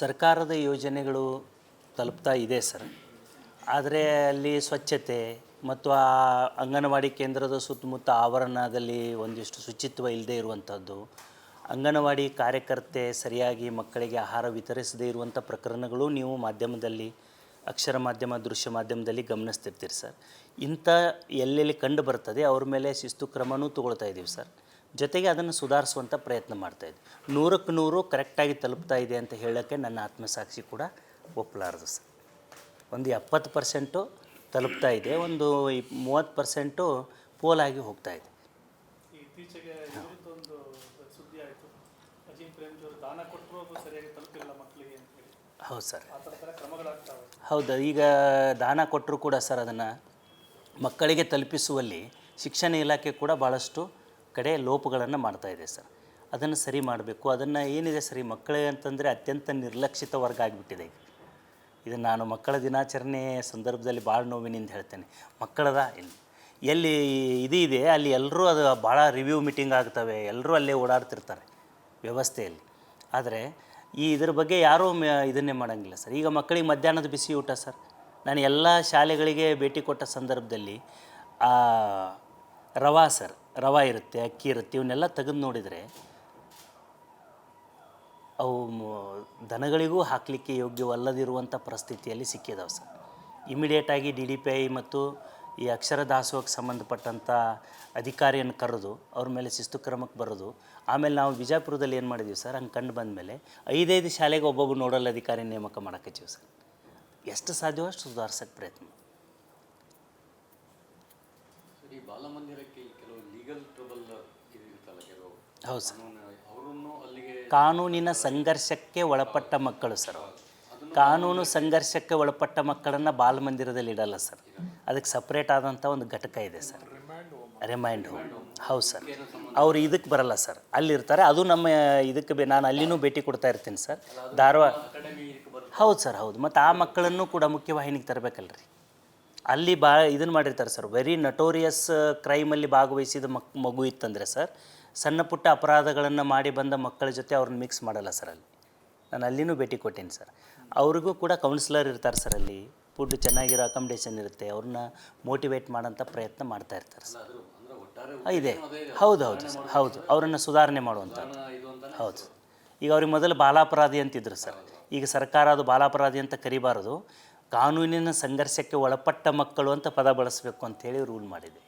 ಸರ್ಕಾರದ ಯೋಜನೆಗಳು ತಲುಪ್ತಾ ಇದೆ ಸರ್. ಆದರೆ ಅಲ್ಲಿ ಸ್ವಚ್ಛತೆ ಮತ್ತು ಆ ಅಂಗನವಾಡಿ ಕೇಂದ್ರದ ಸುತ್ತಮುತ್ತ ಆವರಣದಲ್ಲಿ ಒಂದಿಷ್ಟು ಶುಚಿತ್ವ ಇಲ್ಲದೆ ಇರುವಂಥದ್ದು ಅಂಗನವಾಡಿ ಕಾರ್ಯಕರ್ತೆ ಸರಿಯಾಗಿ ಮಕ್ಕಳಿಗೆ ಆಹಾರ ವಿತರಿಸದೇ ಇರುವಂಥ ಪ್ರಕರಣಗಳು ನೀವು ಮಾಧ್ಯಮದಲ್ಲಿ, ಅಕ್ಷರ ಮಾಧ್ಯಮ, ದೃಶ್ಯ ಮಾಧ್ಯಮದಲ್ಲಿ ಗಮನಿಸ್ತಿರ್ತೀರಿ ಸರ್. ಇಂಥ ಎಲ್ಲೆಲ್ಲಿ ಕಂಡು ಬರ್ತದೆ, ಅವ್ರ ಮೇಲೆ ಶಿಸ್ತು ಕ್ರಮನೂ ತಗೊಳ್ತಾ ಇದ್ದೀವಿ ಸರ್. ಜೊತೆಗೆ ಅದನ್ನು ಸುಧಾರಿಸುವಂಥ ಪ್ರಯತ್ನ ಮಾಡ್ತಾ ಇದ್ದೆ. ನೂರಕ್ಕೆ ನೂರು ಕರೆಕ್ಟಾಗಿ ತಲುಪ್ತಾ ಇದೆ ಅಂತ ಹೇಳೋಕ್ಕೆ ನನ್ನ ಆತ್ಮಸಾಕ್ಷಿ ಕೂಡ ಒಪ್ಪಲಾರದು ಸರ್. ಒಂದು ಎಪ್ಪತ್ತು ಪರ್ಸೆಂಟು ತಲುಪ್ತಾ ಇದೆ ಒಂದು ಮೂವತ್ತು ಪರ್ಸೆಂಟು ಪೋಲಾಗಿ ಹೋಗ್ತಾ ಇದೆ. ಹೌದು ಸರ್. ಹೌದು ಈಗ ದಾನ ಕೊಟ್ಟರು ಕೂಡ ಸರ್ ಅದನ್ನು ಮಕ್ಕಳಿಗೆ ತಲುಪಿಸುವಲ್ಲಿ ಶಿಕ್ಷಣ ಇಲಾಖೆ ಕೂಡ ಭಾಳಷ್ಟು ಕಡೆ ಲೋಪಗಳನ್ನು ಮಾಡ್ತಾ ಇದೆ ಸರ್. ಅದನ್ನು ಸರಿ ಮಾಡಬೇಕು. ಅದನ್ನು ಏನಿದೆ ಸರಿ, ಮಕ್ಕಳೇ ಅಂತಂದರೆ ಅತ್ಯಂತ ನಿರ್ಲಕ್ಷಿತ ವರ್ಗ ಆಗಿಬಿಟ್ಟಿದೆ ಇದು ನಾನು ಮಕ್ಕಳ ದಿನಾಚರಣೆ ಸಂದರ್ಭದಲ್ಲಿ ಭಾಳ ನೋವಿನಿಂದ ಹೇಳ್ತೇನೆ. ಮಕ್ಕಳದ ಇಲ್ಲಿ. ಎಲ್ಲಿ ಇದು ಇದೆ, ಅಲ್ಲಿ ಎಲ್ಲರೂ ಅದು ಭಾಳ ರಿವ್ಯೂ ಮೀಟಿಂಗ್ ಆಗ್ತವೆ ಎಲ್ಲರೂ ಅಲ್ಲೇ ಓಡಾಡ್ತಿರ್ತಾರೆ ವ್ಯವಸ್ಥೆಯಲ್ಲಿ. ಆದರೆ ಈ ಇದ್ರ ಬಗ್ಗೆ ಯಾರೂ ಇದನ್ನೇ ಮಾಡೋಂಗಿಲ್ಲ ಸರ್. ಈಗ ಮಕ್ಕಳಿಗೆ ಮಧ್ಯಾಹ್ನದ ಬಿಸಿ ಊಟ ಸರ್. ನಾನು ಎಲ್ಲ ಶಾಲೆಗಳಿಗೆ ಭೇಟಿ ಕೊಟ್ಟ ಸಂದರ್ಭದಲ್ಲಿ ರವಾ ಸರ್ ರವಾ ಇರುತ್ತೆ, ಅಕ್ಕಿ ಇರುತ್ತೆ, ಇವನ್ನೆಲ್ಲ ತೆಗೆದು ನೋಡಿದರೆ ಅವು ದನಗಳಿಗೂ ಹಾಕಲಿಕ್ಕೆ ಯೋಗ್ಯವಲ್ಲದಿರುವಂಥ ಪರಿಸ್ಥಿತಿಯಲ್ಲಿ ಸಿಕ್ಕಿದಾವೆ ಸರ್. ಇಮಿಡಿಯೇಟಾಗಿ ಡಿ ಡಿ ಪಿ ಐ ಮತ್ತು ಈ ಅಕ್ಷರ ದಾಸೋಹಕ್ಕೆ ಸಂಬಂಧಪಟ್ಟಂಥ ಅಧಿಕಾರಿಯನ್ನು ಕರೆದು, ಅವ್ರ ಮೇಲೆ ಶಿಸ್ತು ಕ್ರಮಕ್ಕೆ ಬರೋದು, ಆಮೇಲೆ ನಾವು ಬಿಜಾಪುರದಲ್ಲಿ ಏನು ಮಾಡಿದ್ದೀವಿ ಸರ್, ಹಂಗೆ ಕಂಡು ಬಂದಮೇಲೆ ಐದೈದು ಶಾಲೆಗೆ ಒಬ್ಬೊಬ್ಬ ನೋಡಲ್ ಅಧಿಕಾರಿ ನೇಮಕ ಮಾಡಕತ್ತೀವಿ ಸರ್. ಎಷ್ಟು ಸಾಧ್ಯವೋ ಅಷ್ಟು ಸುಧಾರಿಸೋಕ್ಕೆ ಪ್ರಯತ್ನ. ಹೌದು ಸರ್. ಕಾನೂನಿನ ಸಂಘರ್ಷಕ್ಕೆ ಒಳಪಟ್ಟ ಮಕ್ಕಳು ಸರ್ ಕಾನೂನು ಸಂಘರ್ಷಕ್ಕೆ ಒಳಪಟ್ಟ ಮಕ್ಕಳನ್ನು ಬಾಲಮಂದಿರದಲ್ಲಿ ಇಡಲ್ಲ ಸರ್. ಅದಕ್ಕೆ ಸಪ್ರೇಟ್ ಆದಂಥ ಒಂದು ಘಟಕ ಇದೆ ಸರ್. ರಿಮೈಂಡ್ ಹೋಮ್ ಹೌದು ಸರ್. ಅವರು ಇದಕ್ಕೆ ಬರಲ್ಲ ಸರ್. ಅಲ್ಲಿರ್ತಾರೆ. ಅದು ನಮ್ಮ ಇದಕ್ಕೆ ಬೇ ನಾನು ಅಲ್ಲಿನೂ ಭೇಟಿ ಕೊಡ್ತಾ ಇರ್ತೀನಿ ಸರ್. ಧಾರವಾಡ ಹೌದು ಸರ್ ಹೌದು. ಮತ್ತು ಆ ಮಕ್ಕಳನ್ನು ಕೂಡ ಮುಖ್ಯವಾಹಿನಿಗೆ ತರಬೇಕಲ್ರಿ ಅಲ್ಲಿ ಬಾ ಇದನ್ನು ಮಾಡಿರ್ತಾರೆ ಸರ್. ವೆರಿ ನಟೋರಿಯಸ್ ಕ್ರೈಮಲ್ಲಿ ಭಾಗವಹಿಸಿದ ಮಕ್ ಮಗು ಇತ್ತಂದರೆ ಸರ್ ಸಣ್ಣ ಪುಟ್ಟ ಅಪರಾಧಗಳನ್ನು ಮಾಡಿ ಬಂದ ಮಕ್ಕಳ ಜೊತೆ ಅವ್ರನ್ನ ಮಿಕ್ಸ್ ಮಾಡಲ್ಲ ಸರ್ ಅಲ್ಲಿ. ನಾನು ಅಲ್ಲಿನೂ ಭೇಟಿ ಕೊಟ್ಟೀನಿ ಸರ್ ಅವ್ರಿಗೂ ಕೂಡ ಕೌನ್ಸಿಲರ್ ಇರ್ತಾರೆ ಸರ್ ಅಲ್ಲಿ. ಫುಡ್ ಚೆನ್ನಾಗಿರೋ ಅಕಾಮಿಡೇಷನ್ ಇರುತ್ತೆ. ಅವ್ರನ್ನ ಮೋಟಿವೇಟ್ ಮಾಡೋಂಥ ಪ್ರಯತ್ನ ಮಾಡ್ತಾ ಇರ್ತಾರೆ ಸರ್ ಇದೆ. ಹೌದು ಹೌದು ಸರ್ ಹೌದು. ಅವರನ್ನು ಸುಧಾರಣೆ ಮಾಡುವಂಥದ್ದು ಹೌದು. ಈಗ ಅವ್ರಿಗೆ ಮೊದಲು ಬಾಲಾಪರಾಧಿ ಅಂತಿದ್ರು ಸರ್ ಈಗ ಸರ್ಕಾರ ಅದು ಬಾಲಾಪರಾಧಿ ಅಂತ ಕರಿಬಾರದು. ಕಾನೂನಿನ ಸಂಘರ್ಷಕ್ಕೆ ಒಳಪಟ್ಟ ಮಕ್ಕಳು ಅಂತ ಪದ ಬಳಸಬೇಕು ಅಂತೇಳಿ ರೂಲ್ ಮಾಡಿದೆ.